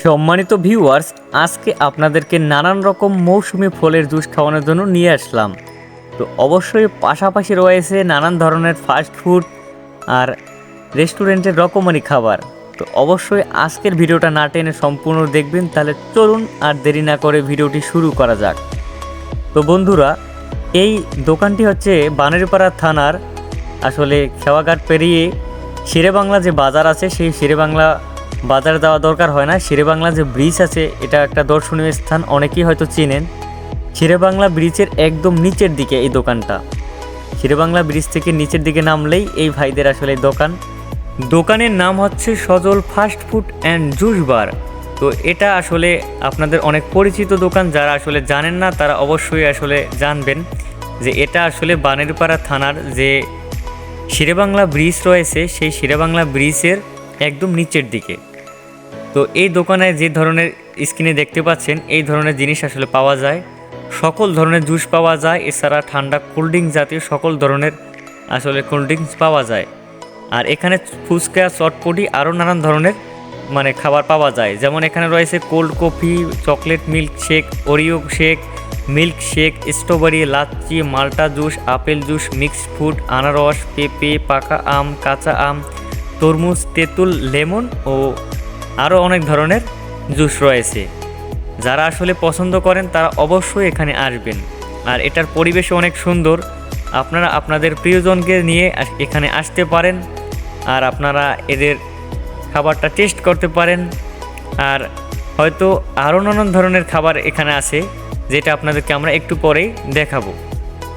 সম্মানিত ভিউয়ার্স আজকে আপনাদেরকে নানান রকম মৌসুমি ফলের জুস খাওয়ানোর জন্য নিয়ে আসলাম। তো অবশ্যই পাশাপাশি রয়েছে নানান ধরনের ফাস্ট ফুড আর রেস্টুরেন্টের রকমারি খাবার। তো অবশ্যই আজকের ভিডিওটা না টেনে সম্পূর্ণ দেখবেন, তাহলে চলুন আর দেরি না করে ভিডিওটি শুরু করা যাক। তো বন্ধুরা, এই দোকানটি হচ্ছে বানেরপাড়া থানার আসলে খেওয়াঘাট পেরিয়ে শেরেবাংলা যে বাজার আছে, সেই শেরেবাংলা বাজারে যাওয়া দরকার হয় না। শেরেবাংলা যে ব্রিজ আছে, এটা একটা দর্শনীয় স্থান। অনেকেই হয়তো চেনেন। শেরেবাংলা ব্রিজের একদম নিচের দিকে এই দোকানটা। শেরেবাংলা ব্রিজ থেকে নিচের দিকে নামলেই এই ভাইদের আসলে দোকান। দোকানের নাম হচ্ছে Sajal fast food and juice bar তো এটা আসলে আপনাদের অনেক পরিচিত দোকান। যারা আসলে জানেন না, তারা অবশ্যই আসলে জানবেন যে এটা আসলে বানেরপাড়া থানার যে শেরেবাংলা ব্রিজ রয়েছে, সেই শেরেবাংলা ব্রিজের একদম নিচের দিকে। তো এই দোকানে যে ধরনের স্ক্রিনে দেখতে পাচ্ছেন, এই ধরনের জিনিস আসলে পাওয়া যায়। সকল ধরনের জুস পাওয়া যায়, এছাড়া ঠান্ডা কোল্ড ড্রিঙ্ক জাতীয় সকল ধরনের আসলে কোল্ড ড্রিঙ্কস পাওয়া যায়। আর এখানে ফুচকা, চটপটি, আরও নানান ধরনের মানে খাবার পাওয়া যায়। যেমন এখানে রয়েছে cold coffee chocolate milk shake Oreo shake milk shake strawberry lassi মাল্টা juice apple juice mixed food আনারস, পেঁপে, পাকা আম, কাঁচা আম, তরমুজ, তেঁতুল, লেমন ও আরও অনেক ধরনের জুস রয়েছে। যারা আসলে পছন্দ করেন, তারা অবশ্যই এখানে আসবেন। আর এটার পরিবেশ অনেক সুন্দর। আপনারা আপনাদের প্রিয়জনকে নিয়ে এখানে আসতে পারেন। আর আপনারা এদের খাবারটা টেস্ট করতে পারেন। আর হয়তো আরও নানান ধরনের খাবার এখানে আছে, যেটা আপনাদেরকে আমরা একটু পরেই দেখাবো।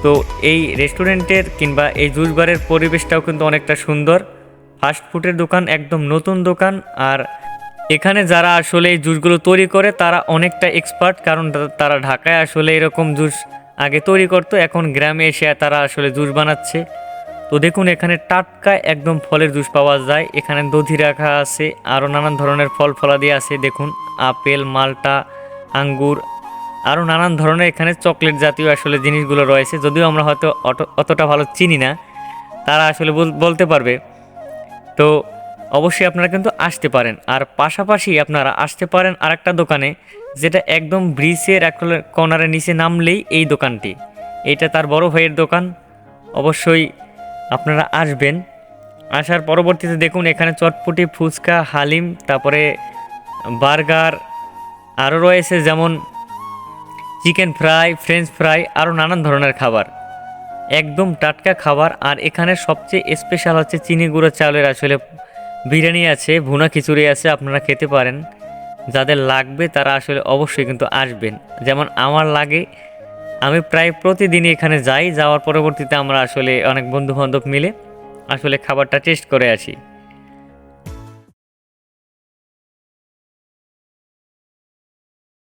তো এই রেস্টুরেন্টের কিংবা এই জুস বারের পরিবেশটাও কিন্তু অনেকটা সুন্দর। ফাস্ট ফুডের দোকান, একদম নতুন দোকান। আর এখানে যারা আসলে এই জুসগুলো তৈরি করে, তারা অনেকটা এক্সপার্ট কারণ তারা ঢাকায় আসলে এরকম জুস আগে তৈরি করতো, এখন গ্রামে এসে তারা আসলে জুস বানাচ্ছে। তো দেখুন, এখানে টাটকা একদম ফলের জুস পাওয়া যায়। এখানে দধি রাখা আছে, আরও নানান ধরনের ফল ফলাদি আছে, দেখুন, আপেল, মালটা, আঙ্গুর, আরও নানান ধরনের এখানে চকলেট জাতীয় আসলে জিনিসগুলো রয়েছে। যদিও আমরা হয়তো অত- অতটা ভালো চিনি না, তারা আসলে বল- বলতে পারবে। তো অবশ্যই আপনারা কিন্তু আসতে পারেন। আর পাশাপাশি আপনারা আসতে পারেন আরেকটা দোকানে, যেটা একদম ব্রিজের এক কর্নারের নিচে নামলেই এই দোকানটি। এটা তার বড় ভাইয়ের দোকান। অবশ্যই আপনারা আসবেন। আসার পরবর্তীতে দেখুন এখানে চটপটি, ফুচকা, হালিম, তারপরে বার্গার আরও রয়েছে যেমন চিকেন ফ্রাই, ফ্রেঞ্চ ফ্রাই, আরও নানান ধরনের খাবার। একদম টাটকা খাবার। আর এখানে সবচেয়ে স্পেশাল হচ্ছে চিনি গুঁড়ো চাউলের আসলে বিরিয়ানি আছে, ভুনা খিচুড়ি আছে, আপনারা খেতে পারেন। যাদের লাগবে তারা আসলে অবশ্যই কিন্তু আসবেন। যেমন আমার লাগে, আমি প্রায় প্রতিদিনই এখানে যাই, যাওয়ার পরবর্তীতে আমরা আসলে অনেক বন্ধু বান্ধব মিলে আসলে খাবারটা টেস্ট করে আসি।